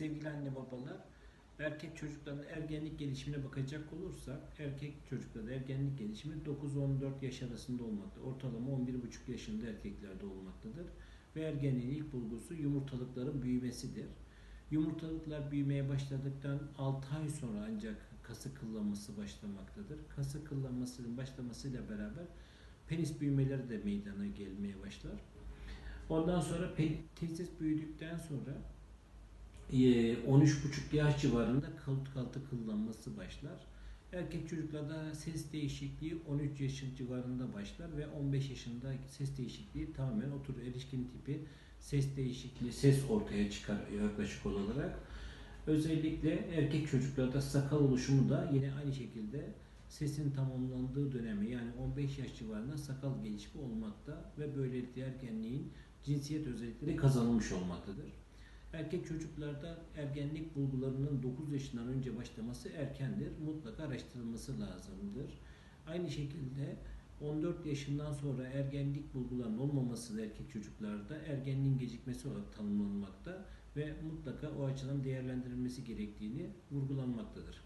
Sevgili anne babalar, erkek çocukların ergenlik gelişimine bakacak olursak, erkek çocuklarda ergenlik gelişimi 9-14 yaş arasında olmakta. Ortalama 11,5 yaşında erkeklerde olmaktadır. Ve ergenliğin ilk bulgusu yumurtalıkların büyümesidir. Yumurtalıklar büyümeye başladıktan 6 ay sonra ancak kası kıllanması başlamaktadır. Kası kıllanmasının başlamasıyla beraber penis büyümeleri de meydana gelmeye başlar. Ondan sonra testis büyüdükten sonra 13,5 yaş civarında kalıt kaltı kıllanması başlar. Erkek çocuklarda ses değişikliği 13 yaş civarında başlar ve 15 yaşında ses değişikliği tamamen oturur. Erişkin tipi ses değişikliği, ses ortaya çıkar yaklaşık olarak. Özellikle erkek çocuklarda sakal oluşumu da yine aynı şekilde sesin tamamlandığı dönemi yani 15 yaş civarında sakal gelişimi olmakta ve böylelikle ergenliğin cinsiyet özellikleri kazanılmış olmaktadır. Erkek çocuklarda ergenlik bulgularının 9 yaşından önce başlaması erkendir. Mutlaka araştırılması lazımdır. Aynı şekilde 14 yaşından sonra ergenlik bulgularının olmaması da erkek çocuklarda ergenliğin gecikmesi olarak tanımlanmakta ve mutlaka o açıdan değerlendirilmesi gerektiğini vurgulanmaktadır.